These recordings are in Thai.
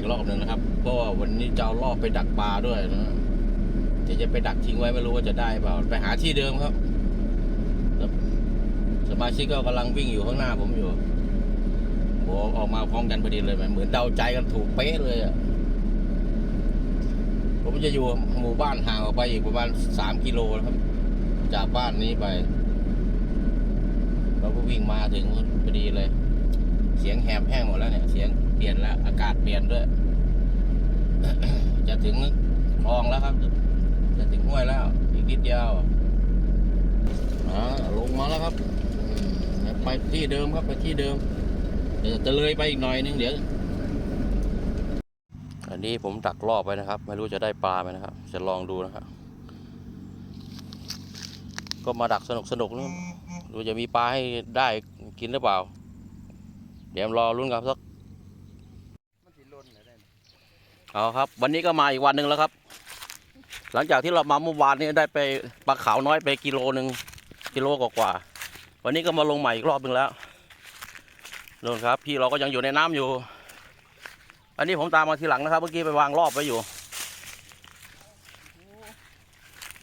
อีกรอบหนึ่งนะครับ เพราะว่าวันนี้จะเอารอบไปดักปลาด้วยนะแต่จะไปดักทิ้งไว้ไม่รู้ว่าจะได้เปล่า ไปหาที่เดิมครับ สมาชิกก็กำลังวิ่งอยู่ข้างหน้าผมอยู่โหออกมาพร้อมกันพอดีเลยเหมือนเดาใจกันถูกเป๊ะเลยอะผมจะอยู่หมู่บ้านห่างออกไปอีกประมาณสามกิโลนะครับ จากบ้านนี้ไป เราก็วิ่งมาถึงพอดีเลย เสียงแหบแห้งหมดแล้วเนี่ย เสียงเปลี่ยนแล้ว อากาศเปลี่ยนด้วย จะถึงคลองแล้วครับ จะถึงห้วยแล้ว อีกนิดเดียวอ่าลงมาแล้วครับ ไปที่เดิมครับไปที่เดิม เดี๋ยวจะเลยไปอีกหน่อยนึงเดี๋ยว อันนี้ผมดักรอบไว้นะครับ ไม่รู้จะได้ปลาไหมนะครับ จะลองดูนะครับ ก็มาดักสนุกสนุกนะดูจะมีปลาให้ได้กินหรือเปล่า เดี๋ยวรอรุ่นกันสักเอาครับ วันนี้ก็มาอีกวันหนึ่งแล้วครับ หลังจากที่เรามาเมื่อวานนี้ได้ไปปลาขาวน้อยไปกิโลหนึ่งกิโลกว่าๆวันนี้ก็มาลงใหม่อีกรอบหนึ่งแล้วนู่นครับ พี่เราก็ยังอยู่ในน้ำอยู่ อันนี้ผมตามมาทีหลังนะครับ เมื่อกี้ไปวางรอบไว้อยู่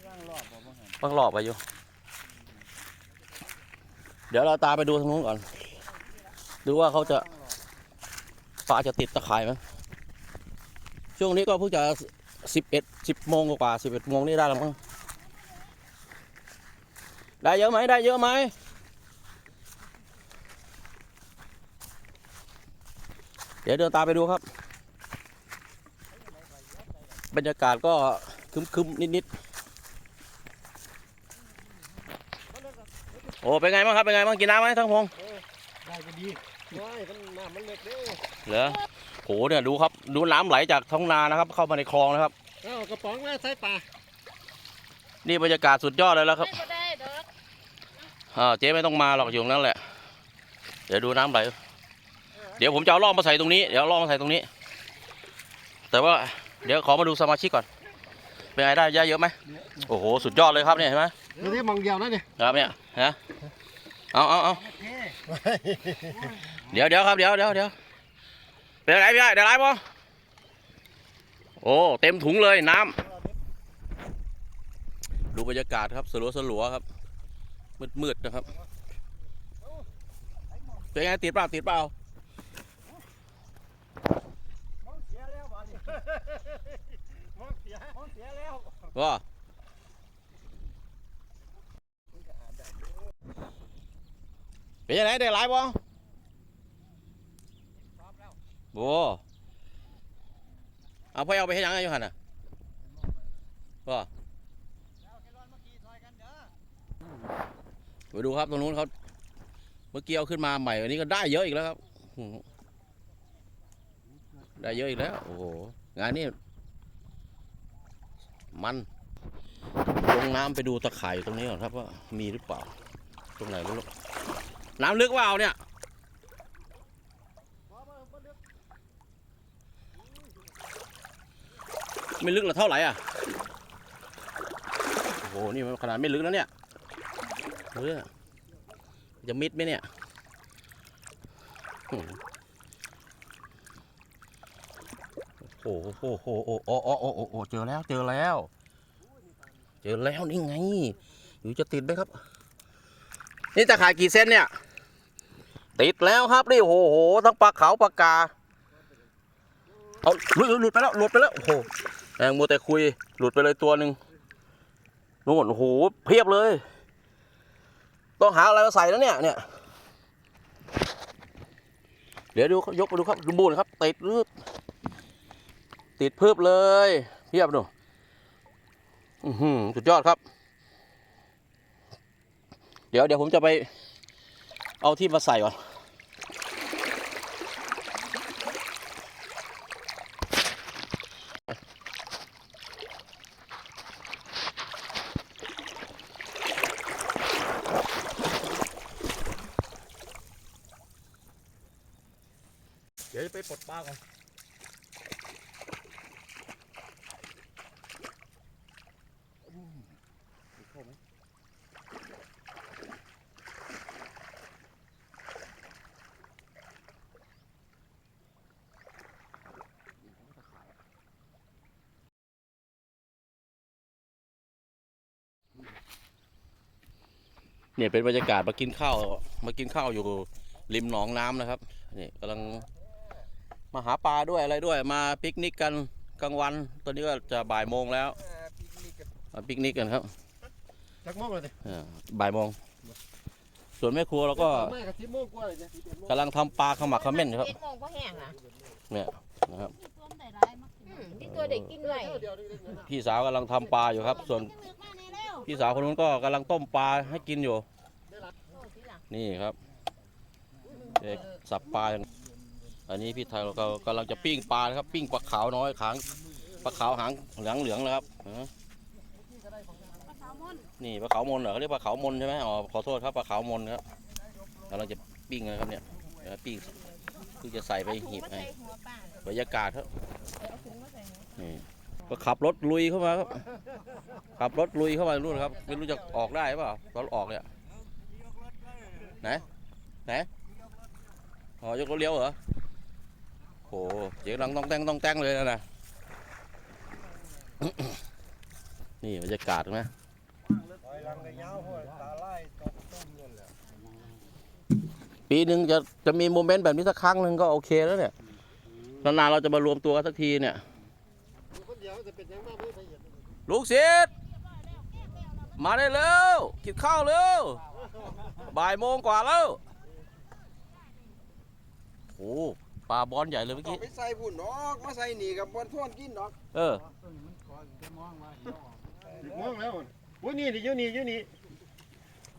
ร่างรอบบ่บ่หันวางรอบไว้อยู่ เดี๋ยวเราตามไปดูทางนู้นก่อน ดูว่าเขาจะปลาจะติดตะข่ายไหมช่วงนี้ก็เพิ่งจะสิบเอ็ดสิบโมงกว่าสิบเอ็ดโมงนี่ได้แล้วมั้งได้เยอะไหมได้เยอะไหมเดี๋ยวเดินตามไปดูครับ บรรยากาศก็คึมๆนิดๆโอ้เป็นไงบ้างครับเป็นไงบ้างกินน้ำไหมทั้งพงษ์ได้ดี ว้ายมันน้ำมันเล็กเด้อเหรอโหเนี่ยดูครับ ดูน้ำไหลจากท้องนานะครับ เข้ามาในคลองนะครับ เอากระป๋องมาใส่ปลานี่บรรยากาศสุดยอดเลยแล้วครับ ไม่ได้ดอกอ่าเจ๊ไม่ต้องมาหรอกอยู่ตรงนั้นแหละ เดี๋ยวดูน้ำไหล เดี๋ยวผมจะเอาล่องมาใส่ตรงนี้ เดี๋ยวเอาล่องมาใส่ตรงนี้ แต่ว่าเดี๋ยวขอมาดูสมาชิกก่อน เป็นไงได้เยอะเยอะไหมโอ้โห สุดยอดเลยครับเนี่ยเห็นไหมดูที่มองเดียวนะเนี่ยครับเนี่ยนะ เอาเอาเอาเท่เดี๋ยวเดี๋ยวครับเดี๋ยวเดี๋ยวเดี๋ยวเป็นอะไรพี่ไอ้ได้ไรบ่โอ้เต็มถุงเลยน้ำดูบรรยากาศครับสลัวสลัวๆครับ มืดมืดๆนะครับเป็นไงติดเปล่าติดเปล่ามองเสียแล้วบ้านนี้มอง เป็นยังไงได้ไรบ่โอ้เอาพ่อเอาไปให้ยังไงอยู่หันอะก็ไปดูครับตรงนู้นเขาเมื่อกี้เอาขึ้นมาใหม่วันนี้ก็ได้เยอะอีกแล้วครับได้เยอะอีกแล้วโอ้โหงานนี้มันลงน้ำไปดูตะไคร่ตรงนี้ก่อนครับว่ามีหรือเปล่า ตรงไหนไม่รู้ น้ำลึกว่าเอาเนี่ยไม่ลึกหรอเท่าไหร่อะโอ้โหนี่ขนาดไม่ลึกนะเนี่ยเออจะมิดไหมเนี่ยโอ้โหโอ้โหโอ้โหโอ้โหโอ้โหโอ้โหเจอแล้วเจอแล้ว เจอแล้วนี่ไงอยู่จะติดไหมครับ นี่จะขายกี่เส้นเนี่ย ติดแล้วครับนี่โอ้โหทั้งปลาขาวปลากาเอาหลุดหลุดไปแล้วหลุดไปแล้วโอ้โหแองมัวแต่คุยหลุดไปเลยตัวหนึ่งนู่นโอ้โหเพียบเลย ต้องหาอะไรมาใส่แล้วเนี่ยเนี่ยเดี๋ยวดูยกมาดูครับดูบูนครับ ติดรืดติดเพืบเลยเพียบดูอือหือสุดยอดครับ เดี๋ยวเดี๋ยวผมจะไป เอาที่มาใส่ก่อน เดี๋ยวจะไปปลดปลาก่อน เนี่ยเป็นบรรยากาศมากินข้าวมากินข้าวอยู่ริมหนองน้ำนะครับนี่กำลังมาหาปลาด้วยอะไรด้วย มาปิกนิกกันกลางวัน ตอนนี้ก็จะบ่ายโมงแล้วมาปิกนิกกันครับจักโมงเลยดิอ่าบ่ายโมงส่วนแม่ครัวเราก็ไม่กับสิบโมงกว่าเลยเนี่ยสิบเอ็ดโมงกำลังทำปลาขมักเขม้นอยู่ครับเจ็ดโมงก็แห้งอะเนี่ยนะครับอืมที่ตัวเด็กกินไหวเดี๋ยวเดี๋ยวเดี๋ยวเดี๋ยวพี่สาวกำลังทำปลาอยู่ครับ ส่วน พี่สาวคนนู้นก็กำลังต้มปลาให้กินอยู่ นี่ครับเด็กสับปลา อันนี้พี่ไทยเราก็กำลังจะปิ้งปลานะครับ ปิ้งปลาขาวน้อยขางปลาขาวหางเหลืองเหลืองๆนะครับฮะนี่ปลาขาวมนเหรอเขาเรียกปลาขาวมนใช่ไหมอ๋อขอโทษครับปลาขาวมนครับกำลังจะปิ้งนะครับเนี่ยเดี๋ยวปิ้งคือจะใส่ไปหีบให้บรรยากาศครับนี่ก็ขับรถลุยเข้ามาครับ ขับรถลุยเข้ามารู้นครับไม่รู้จะออกได้เปล่าตอนออกเนี่ยไหนไหนอ๋อยกรถเลี้ยวเหรอโหเสียงดังต้องแตงต้องแตงเลยนะนะนี่บรรยากาศนะถอยหมปีหนึ่งจะจะมีโมเมนต์แบบนี้สักครั้งหนึ่งก็โอเคแล้วเนี่ยนานๆเราจะมารวมตัวกันสักทีเนี่ยอยู่คนเดียวจะเป็นยังมากไม่ละเอียดลูกศิษย์ มาได้เร็วกินข้าวเร็วบ่ายโมงกว่าแล้วโอ้ปลาบอลใหญ่เลยเมื่อต้อกี้งไปใส่พุ่นดอกมาใส่นี่กับบนท่วนกินดอก เออสิบโมงแล้ววันนี้ดิอยู่นี่อยู่นี่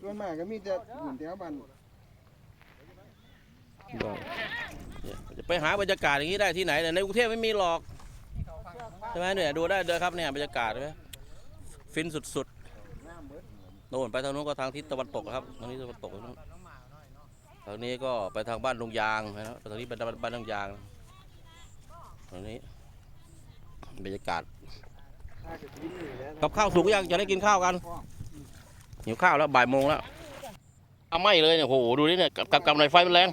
ส่วนมากก็มีแต่หุ่นแถวบ้านเนี่ยจะไปหาบรรยากาศอย่างนี้ได้ที่ไหนเนี่ยในกรุงเทพไม่มีหรอกใช่ไหมเนี่ยดูได้เลยครับเนี่ยบรรยากาศใช่ไหมฟินสุดๆ โน่นไปทางนู้นก็ทางทิศตะวันตกครับทางนี้ตะวันตกทางนู้นทางนี้ก็ไปทางบ้านดงยางนะครับทางนี้เป็นบ้านดงยางทางนี้บรรยากาศถ้าจะกินนี่แหละกับข้าวสุกยังจะได้กินข้าวกันหิวข้าวแล้วบ่ายโมงแล้วเอาไม่เลยเนี่ยโอ้โหดูนี่เนี่ยกับกับหน่อยไฟมันแรง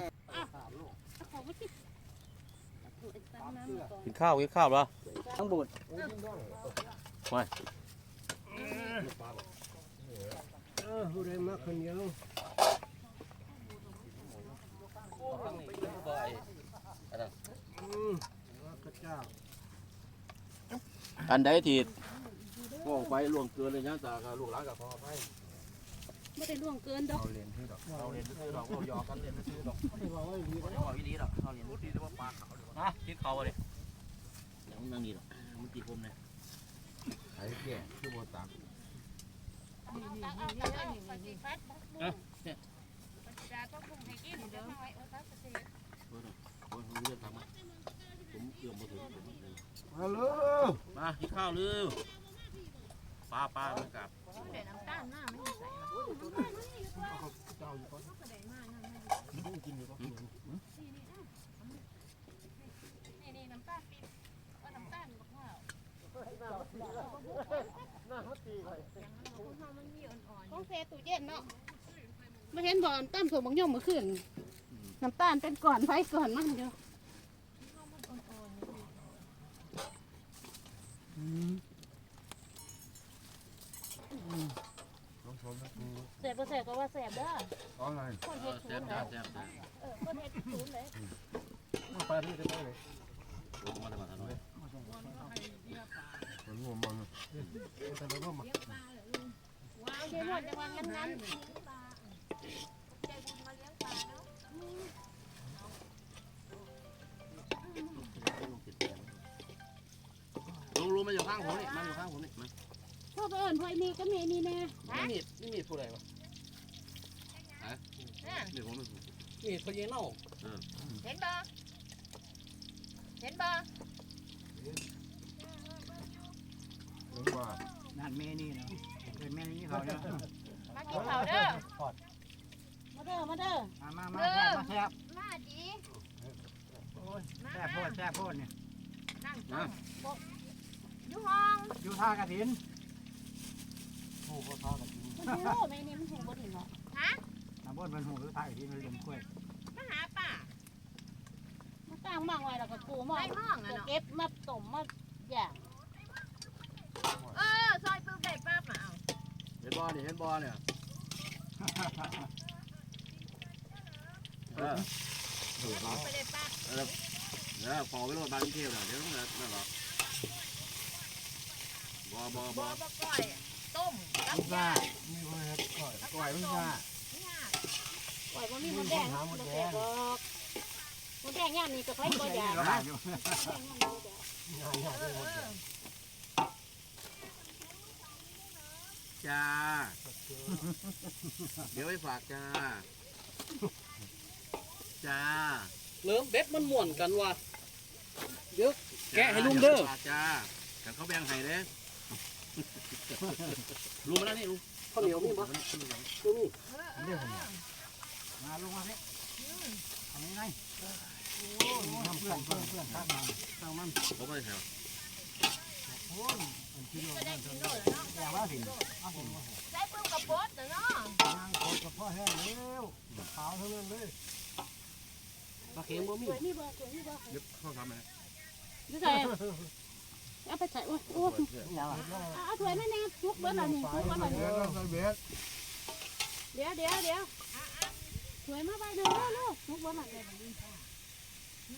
กินข้าวกินข้าวแล้วทั้งบุญเอ อผู้ใดมาคนเดียวอืมว่ากระเจ้าอันใดที่ว่องไปล่วงเกินเลยนะจากลูกหลานกับพ่อไปไม่ได้ล่วงเกินดอกเราเรียนซื้อดอกเราเรียนซื้อดอกเราหยอกกันเรียนซื้อดอกไม่บอกว่าอีนี้ไม่บอกอีนี้ดอกเราเรียนรู้ดีแต่ว่าปลาขาวดีกว่าฮะคิดเขาเลยยังไม่มีดอกมันตีผมเนี่ยไอ้แก่คือบ่ตัก ฮัลโหลมากินข้าวเร็วปลาปลาไม่กลับเดี๋ยวน้ำตาลหน้าไม่ใส่มานี่นี่น้ำตาลปี๊ บว่าน้ำตาลบอกว่าหน้าเขาตีไปต้องแช่ตู้เย็นเนาะไม่เห็นบ่อนตั้มส่งบางย่อมเมื่อคืนน้ำตาลเป็นก่อนไฟก่อนมันเดียวแสบบ่แสบก็ว่าแสบเด้อเอาไงคนเฮ็ดศูนย์เลยเออคนเฮ็ดศูนย์เลยไปที่จะได้เลยมาทำมาทำไมมันรวมมันแต่เราก็มา เอาใจหมดจังหวะนั้นนั้นลุงลุงมาอยู่ข้างผมนี่มาอยู่ข้างผมนี่มาพ่อไปเอิญพ่อนี่ก็มีนี่แน่นี่มีดนี่มีดผู้ใดวะนี่ผมมีดพญานาเห็นบ่เห็นบ่เห็นว่านั่นแม่นี่เนาะ เป็นแม่นี่เขาเนาะมากินข้าวเด้อ มาเด้อ มาเด้อ มามามาแซ่บมาแซ่บมาจีโอ้ยแซ่บโพดแซ่บโพดเนี่ยนั่งต้องอยู่ห้องอยู่ท่ากระถินมันหูแม่นี่มันหูบ่ดีเนาะมาบดมันหูหรือท่ากระถินมันเลี้ยงกล้วยมาหาป่ามันตั้งมั่งไว้แล้วก็กูมอไอ้งห้องอะจะเนาะเก็บมาต้มมาย่างเออซอยปื้มได้ป้ามาเอาเห็นบอลนี่เห็นบอลเนี่ยเออไปเลยป้าแล้วพอไปโรดบ้านเที่ยวน่ะเดี๋ยวนั่นนั่นหรอบ่บ่บบ่อบะก้อยต้มกับมึงซ่าย่างมีคนเฮ็ดก่อยก่อยมึงซ่าย่างปล่อยมันมีมดแดงมดแดงบอกมดแดงย่ามนี่ก็ไฟก็ยาเราได้อยู่ง่ายง่ายเลยหมดเลย จ้า เดี๋ยวไปฝากจ้า จ้าเริ่มเบ็ดมันม่วนกันว่ะเดี๋ยวแกะให้ลุงเด้อดี๋ยวไปฝากจ้าแต่เขาแบ่งให้เด้อลุงมาแล้วนี่ลุงข้าวเหนียวมีบ่มันขึ้นหลังดูนี่เรื่องของมาลงมาสิทำยังไงโอ้ทำเพื่อนเพื่อนเพื่อนตั้งมันตั้งมันผมไม่ ได้แถวโอ้ยมันกินโลจะได้กินนโดดแล้วเนาะแต่าสิเอาสิใช้ปืนกับโบดเนาะย่างโคตรกับพ่อแห้งเร็วขาวเท่านั้นเลยปลาเค็มบ่มีสวยนี่บ่สวยนี่บ่ยึดเข้าทำไหมดูใส่เอาไปใส่โอ้ยโอ้ยอย่าเอาถ้วยไม่แน่ทุกเบิ้ลอันนี้ทุกเบิ้ลอันนี้เดี๋ยวเดี๋ยวเดี๋ยวถ้วยมาไปเด้อลูกทุกเบิ้ลอันนี้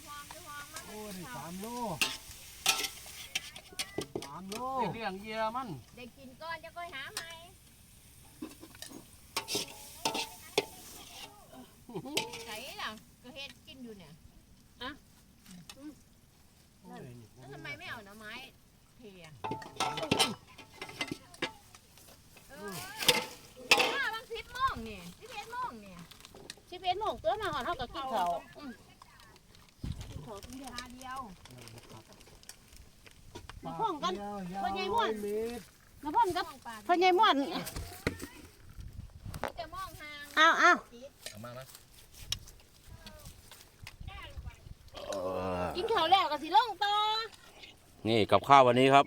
วางวางมันโอ้นี่สามโลามโลเลี้ยงเหยื่อมัน ได้กินก่อนจะค่อยหาใหม่ไก่ล่ะก็เฮ็ดกินอยู่เนี่ยแล้วทำไมไม่เอาหน่อไม้เทียเออถ้าบางสิบโมงนี่สิบเอ็ดโมงนี่ชิบเอ็ดโมงตัวมาหอนเท่ากับกินเขาอืมกินเขากินเดียวหาเดียว มาพ่องกันพ่อใหญ่ม่วนเมตรน้ำพ่นกับมองปลาพ่อใหญ่ม่วนจะมองห่างอ้าวอ้าวเอามามากินข้าวแล้วก็สิลงต่อนี่กับข้าววันนี้ครับ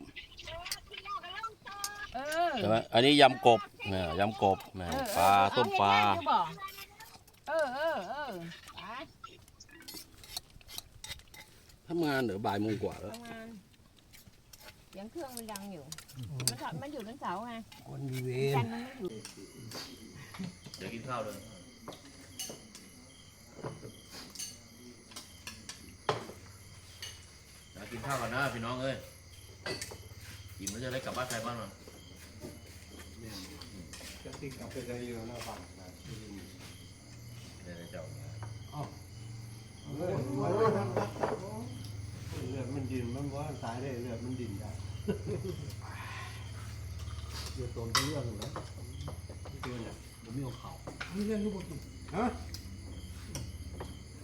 เออใช่ไหมอันนี้ยำกบเนี่ยยำกบเนี่ยปลาต้มปลาเออเออเออไปทำงานเดี๋ยวบ่ายโมงกว่าแล้วทำงาน เสียงเครื่องมันดังอยู่ มันถอดมันอยู่บนเสาไงคนดีเวจันนทร์มันไม่อยู่เดี๋ยวกินข้าวเลยเดี๋ยวกินข้าวก่อนนะพี่น้องเอ้ยกินแล้วจะได้กลับบ้านใครบ้านมันจะติดกับไปได้อยู่นะฝั่งเดี๋ยวเจ้าเลือดมันดินมันว่าตายได้เลือดมันดินได้ เดือดตนเรื่องนะเดือดเนี่ยมันไม่เอาเขานี่เรื่องลูกกินฮะ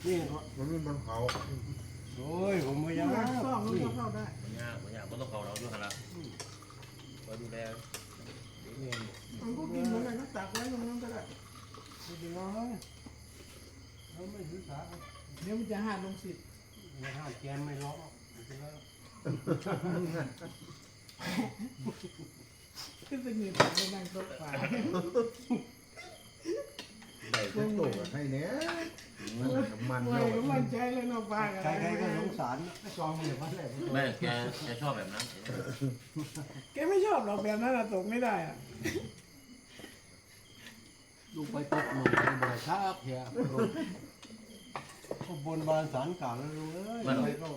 นี่มันไม่มันเขาโอ้ยผมไม่ยากซ่อมมันก็เข้าได้มันยากมันยากมันต้องเขาเราด้วยกันละคอยดูแลมันก็กินเหมือนกันก็ตักไว้ตรงนั้นก็ได้ไม่เป็นไรเราไม่ศึกษาเดี๋ยวมันจะห้าลงสิทธิ์ไม่ห้าแกนไม่ร้องไม่เป็นไร ขึ้นไปเหนื่อยไปนั่งโต๊ะป่าได้ทุกตัวให้เนี้ยมันไว้ก็มั่นใจเลยเนาะป่าใครๆก็สงสารจองเหลือวันแรกแม่แกแกชอบแบบนั้นแกไม่ชอบหรอกแบบนั้นอะตกไม่ได้อะลูกไปตกหนุ่มไปบ่อยครับเฮีย บนบานสารกลางแล้วลูกเอ้ยไปก็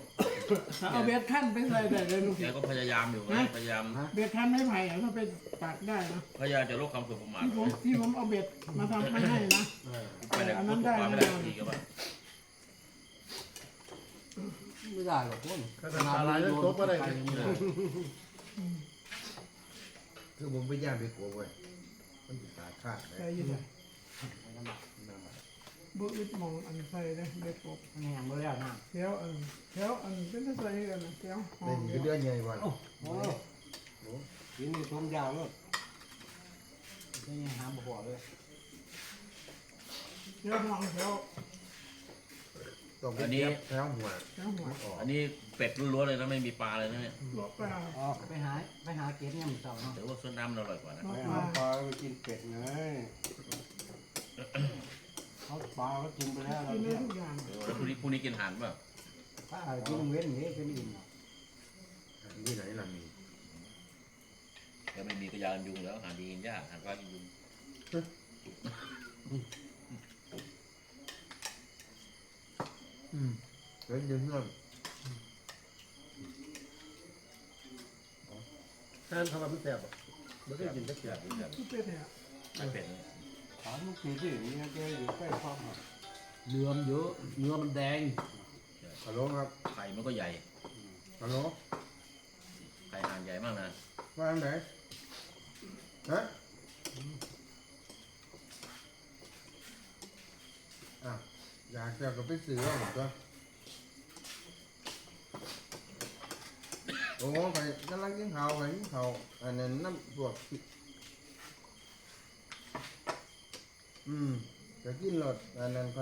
เอาเบ็ดขั้นไปใส่ได้เลยลูกแกก็พยายามอยู่นะ พยายามเบ็ดขั้นไม่ไผ่อะถ้าไปตักได้นะพยายามจะลดความสุขประมาทที่ผมที่ผมเอาเบ็ดมาทำไม่ให้นะไปไหนอันพูนั้ดนถูกได้ ความไม่แน่ได้นอนทีกับว่าไม่ได้หรอกคนขนาดอะไรแล้วตบก็ได้คือผมไปย่างไปกลัวไว้มันจะขาดขาดใส่ยี่ห้ บุอึดมองอันใส่เลยเบ็ดกบแห้งบ่แล้วนะแถวอันแถวอันเป็นใส่กันนะแถวหอเล่นมคือเดือนใหญ่วันโอ้กินนี่ทมยาวเลยไม่ยังหาบ่พอเลยแถวหอมแถวต้องเป็นเทียบแถวหัวแถวหัวออกอันนี้เป็ดล้วนๆเลยนะไม่มีปลาเลยนะเนี่ยหลอกปลาอ๋อไปหาไปหาเก็บเนี่ยมันเสาเนาะแต่ว่าส่วนน้ำมันอร่อยกว่านะ หลอกไปปหาลาปลาไปกินเป็ดไง เขาปลาก็กินไปแล้วเรากินได้เนี่ยทุกอย่างเดี๋ยวแล้วพรุ่งนี้พรุ่งนี้กินอาหารเปล่าถ้ากินเว้นนี่เป็นอิ่มที่ไหนล่ะมีถ้าไม่มีก็ยากันยุงแล้วอาหารดีกินยากอาหารปลากินยุงอืมเดี๋ยวยืนเงื่อนแทนทำไมมันแสบอะไม่ได้กินตะเกียบทุกเป็ดเนี่ย ไม่เป็น ถามลูกทีที่นี่แกอยู่ใกล้ความหักเนื้อมันเยอะ เนื้อมันแดงฮัลโหลครับไข่มันก็ใหญ่ ฮัลโหลไข่ห่างใหญ่มากนะว่าอันไหนฮะอะอยากจะก็ไปซื้อเอาหมดตัวโอ้ไปกำลังกินข้าวไปกินข้าวอันนั้นน้ำพวกที่ อืมจะกินรสอันนั้นไป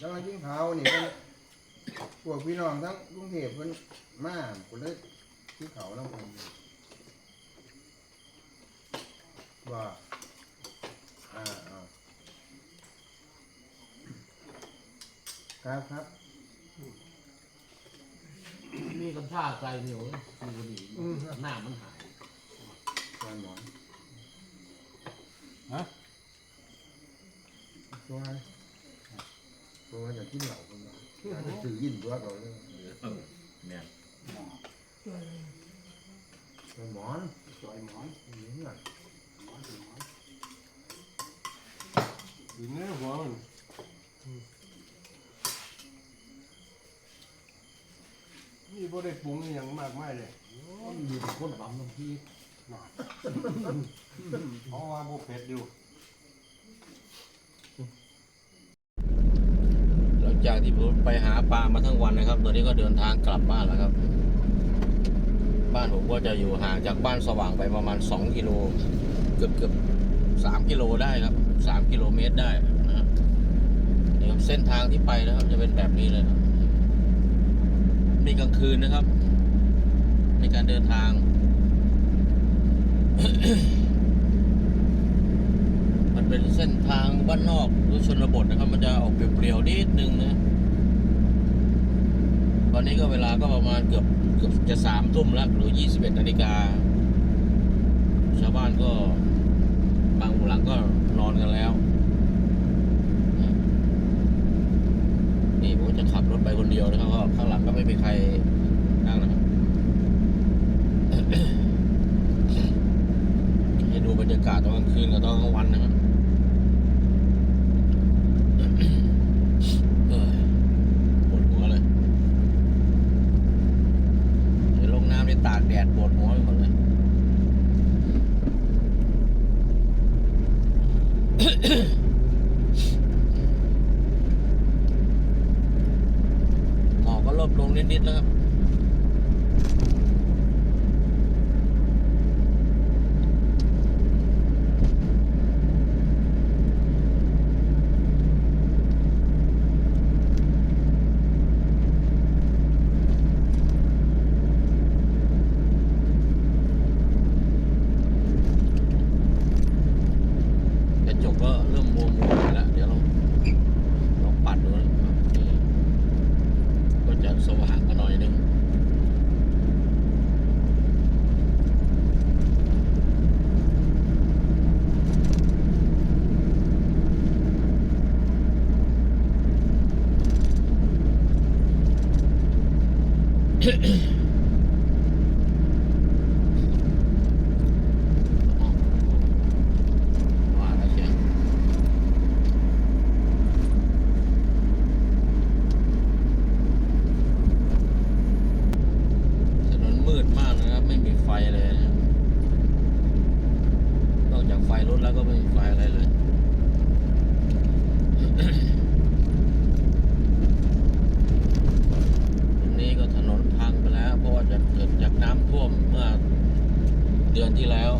กำลังกินข้าวนี่ก็พวกพี่น้องทั้งกรุงเทพเพิ่นมาคนเลยกินข้าวน้ำผมว่าอ่าอ่าครับครับ มีกัญชาใส่เหนียวคือดีหน้ามันหายจานหมอน ฮะ ตัวไงตัวอยากกินเหล้าคนละอยากจะซื้อยินตัวก่อนเลยเนี่ยตัวอะไรจานหมอนจอยหมอนนี่เงื่อนหมอนเป็นหมอนอยู่เนื้อหัวมันนี่บ่ได้ปรุงอย่างมากมายเลยมันมีคนบำน้ำพี่เพราะว่าบ่เผ็ดอยู่ หลัง จากที่ผมไปหาปลามาทั้งวันนะครับ ตอนนี้ก็เดินทางกลับบ้านแล้วครับ บ้านผมก็จะอยู่ห่างจากบ้านสว่างไปประมาณ 2 กิโล เกือบเกือบสามกิโลได้ครับสามกิโลเมตรได้นะครับนี่ครับเส้นทางที่ไปนะครับ จะเป็นแบบนี้เลยครับนี่กลางคืนนะครับ ในการเดินทาง เป็นเส้นทางบ้านนอกหรือชนบทนะครับ มันจะออกเปลี่ยวๆนิดนึงนะตอนนี้ก็เวลาก็ประมาณเกือบเกือบจะสามทุ่มแล้วหรือยี่สิบเอ็ดนาฬิกาชาวบ้านก็บางหลังก็นอนกันแล้ว นี่ผมจะขับรถไปคนเดียวนะครับก็ข้างหลังก็ไม่มีใครนั่งนะครับให้ดูบรรยากาศตอนกลางคืนกับตอนกลางวันนะครับ เอ้ยปวดหัวเลยเดี๋ยวลงน้ำในตากแดดปวดหัวไปหมดเลย หมอกก็ลดลงนิดๆแล้วครับ กระ จกก็เริ่มมัวมัวแล้ว เดี๋ยวลองลองปัดดูนะก็จะสว่างกันหน่อย รถแล้วก็ไม่มีไฟอะไรเลยนี้ก็ถนนพังไปแล้ว เพราะว่าจะเกิดจากน้ำท่วมเมื่อเดือนที่แล้ว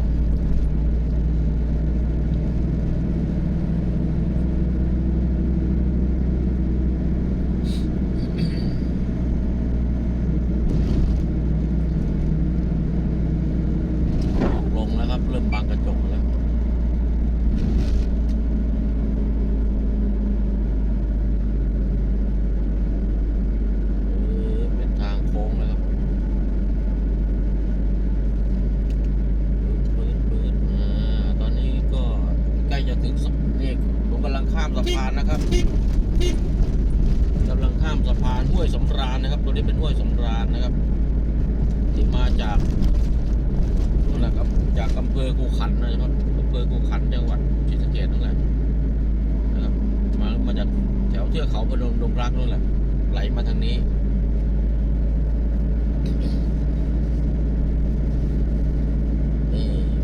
นะครับกำลังข้ามสะพานห้วยสำราญนะครับ ตัวนี้เป็นห้วยสำราญนะครับ ที่มาจากนั่นแหละครับจากอำเภอกูขันนะครับอำเภอกูขันจังหวัดศรีสะเกษนั่นแหละนะครับ มามาจากแถวเทือกเขาพนมดงรักนั่นแหละไหลมาทางนี้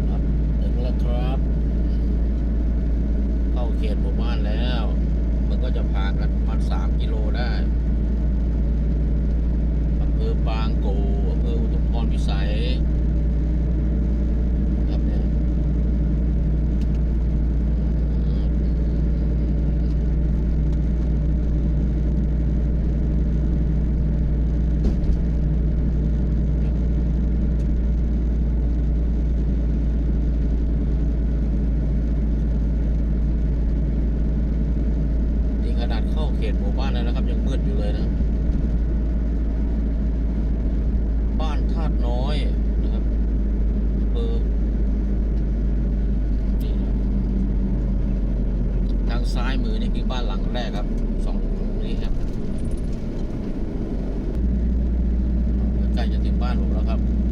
ครับถึงแล้วครับ เข้าเขตหมู่บ้านแล้ว มันก็จะพากันประมาณสามกิโลได้อำเภอบางกูอำเภ ออุทุมพรพิสัย ครับเนี่ยนี่ขนาดเข้าเขตหมู่บ้านแล้วนะครับ ยังมืดอยู่เลยนะ บ้านธาตุน้อยนะครับอำเภอนี่นะทางซ้ายมือนี่คือบ้านหลังแรกครับสองหลังนี้ครับใกล้ จะถึงบ้านผมแล้วครับ